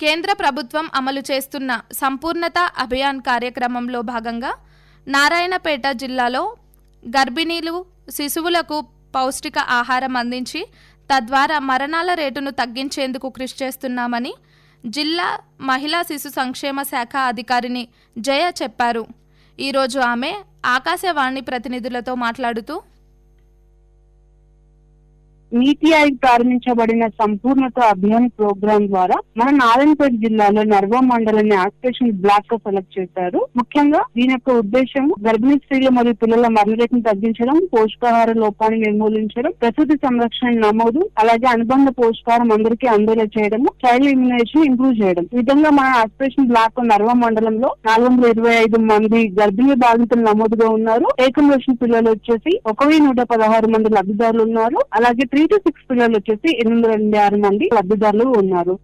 కేంద్ర ప్రభుత్వం అమలు చేస్తున్న సంపూర్ణత అభియాన్ కార్యక్రమంలో భాగంగా నారాయణపేట జిల్లాలో గర్భిణీలు శిశువులకు పౌష్టిక ఆహారం అందించి తద్వారా మరణాల రేటును తగ్గించేందుకు కృషి చేస్తున్నామని జిల్లా మహిళా శిశు సంక్షేమ శాఖ అధికారిని జయ చెప్పారు. ఈరోజు ఆమె ఆకాశవాణి ప్రతినిధులతో మాట్లాడుతూ నీతి ఆయోగ్ ప్రారంభించబడిన సంపూర్ణత అభియాన్ ప్రోగ్రాం ద్వారా మన నారాయణపేట జిల్లాలో నర్వా మండలాన్ని ఆక్యుపేషన్ బ్లాక్గా సెలెక్ట్ చేశారు. ముఖ్యంగా దీని యొక్క ఉద్దేశం గర్భిణీ స్త్రీలు మరియు పిల్లల మరణ రేటును తగ్గించడం పోషకాహార లోపాన్ని నిర్మూలించడం ప్రసూతి సంరక్షణ నమోదు అలాగే అనుబంధ పోషకాహారం అందరికీ అందేలా చేయడం చైల్డ్ ఇమ్యునేషన్ ఇంప్రూవ్ చేయడం. ఈ విధంగా మన ఆక్యుపేషన్ బ్లాక్ నర్వా మండలంలో నాలుగు వందల ఇరవై ఐదు మంది గర్భిణీ బాధితులు నమోదుగా ఉన్నారు. ఏకం వచ్చిన పిల్లలు వచ్చేసి ఒక వెయ్యి నూట పదహారు మంది లబ్ధిదారులు ఉన్నారు. అలాగే త్రీ టు సిక్స్ పిల్లలు వచ్చేసి ఎనిమిది వందల ఆరు మంది లబ్ధిదారులు ఉన్నారు.